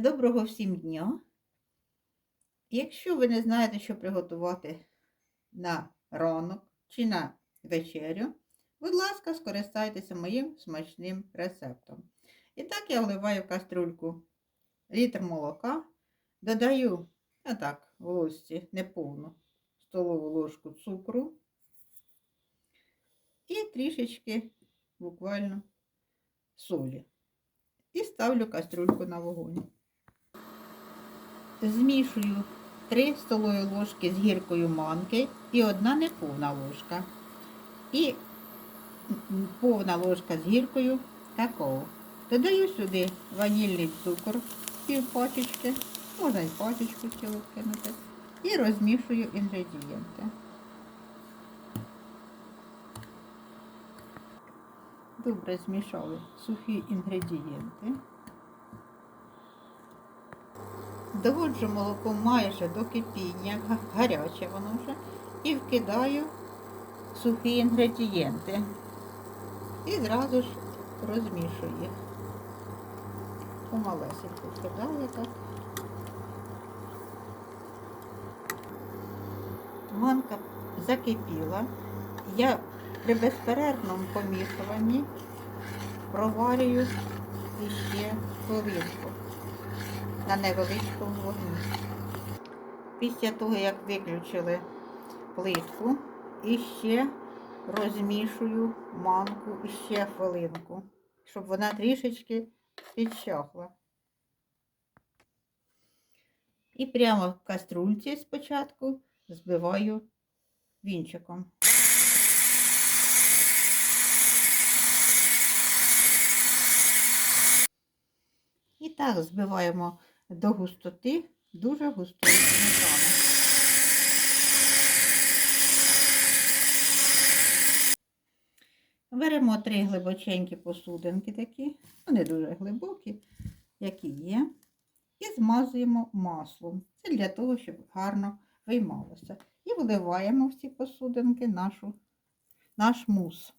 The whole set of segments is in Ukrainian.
Доброго всім дня. Якщо ви не знаєте, що приготувати на ранок чи на вечерю, будь ласка, скористайтеся моїм смачним рецептом. І так я вливаю в каструльку літр молока, додаю, а так, в ложці неповну столову ложку цукру і трішечки буквально солі. І ставлю каструльку на вогонь. Змішую 3 столові ложки з гіркою манки і одна неповна ложка. І повна ложка з гіркою какао. Додаю сюди ванільний цукор, пів пачечки, можна і пачечку цілу кинути. І розмішую інгредієнти. Добре змішали сухі інгредієнти. Доводжу молоко майже до кипіння, гаряче воно вже, і вкидаю сухі інгредієнти. І зразу ж розмішую їх. Помалесенько вкидаю так. Манка закипіла. Я при безперервному помішуванні проварюю іще хвилинку на невеличкому вогні. Після того, як виключили плитку, іще розмішую манку іще хвилинку, щоб вона трішечки підчахла. І прямо в каструльці спочатку збиваю вінчиком. І так збиваємо до густоти дуже густої сметани. Беремо три глибоченькі посудинки такі, ну дуже глибокі, які є, і змазуємо маслом. Це для того, щоб гарно виймалося. І вливаємо в ці посудинки нашу, наш мус.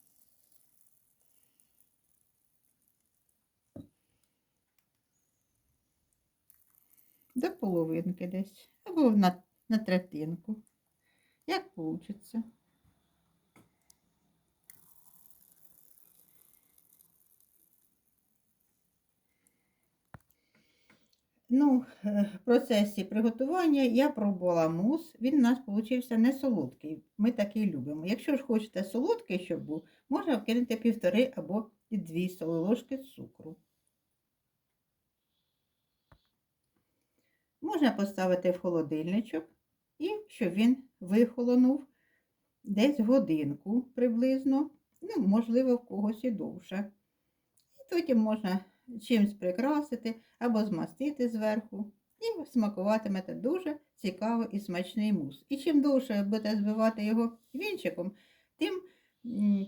До половинки десь, або на, на третинку. Як вийде. Ну, е, в процесі приготування я пробувала мус, він у нас вийшов не солодкий. Ми такий любимо. Якщо ж хочете солодкий, щоб був, можна вкинути півтори або дві ложки цукру. Можна поставити в холодильничок і щоб він вихолонув десь годинку приблизно, ну, можливо, в когось і довше. І потім можна чимось прикрасити або змастити зверху. І смакуватимете дуже цікавий і смачний мус. І чим довше будете збивати його вінчиком, тим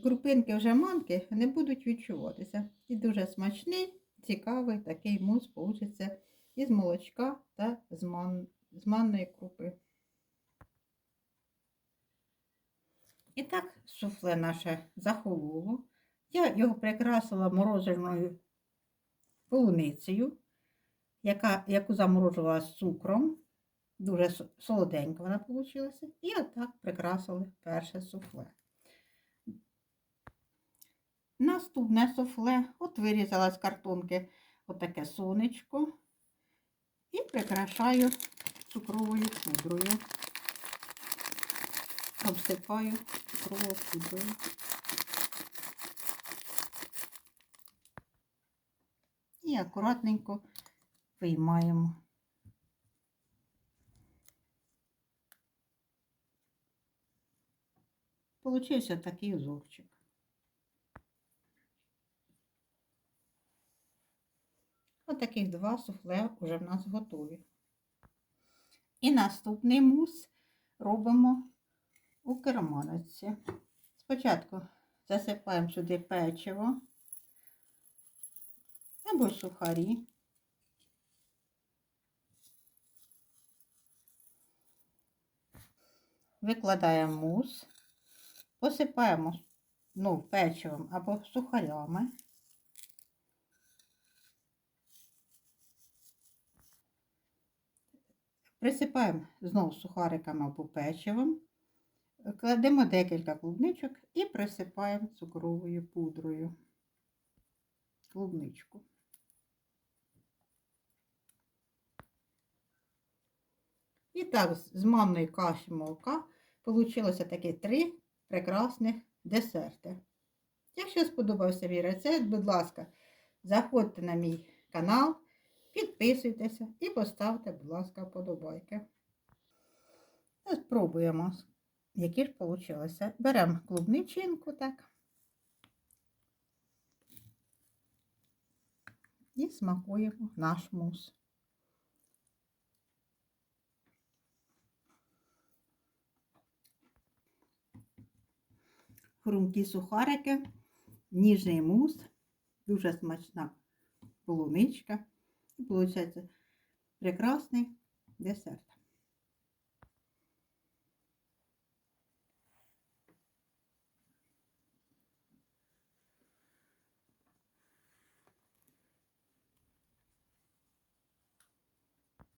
крупинки вже манки не будуть відчуватися. І дуже смачний, цікавий такий мус вийде із молочка та з, ман... крупи. І так суфле наше захололо. Я його прикрасила мороженою полуницею, яка, яку заморожувала з цукром. Дуже со- солоденька вона вийшла. І отак прикрасили перше суфле. Наступне суфле, от вирізала з картонки отаке сонечко і прикрашаю цукровою пудрою. Обсипаю цукровою пудрою. І акуратненько виймаємо. Получився такий узорчик. Таких два суфле вже в нас готові. І наступний мус робимо у керманочці. Спочатку засипаємо сюди печиво або сухарі. Викладаємо мус, посипаємо ну, печивом або сухарями. Присипаємо знову сухариками або печивом, кладемо декілька клубничок і присипаємо цукровою пудрою. Клубничку. І так, з манної каші молока получилося такі три прекрасних десерти. Якщо сподобався мій рецепт, будь ласка, заходьте на мій канал, підписуйтеся і поставте, будь ласка, вподобайки. Спробуємо, які ж вийшло. Беремо клубничинку так. І смакуємо наш мус. Хрумкі сухарики, ніжний мус, дуже смачна полуничка. І виходить прекрасний десерт.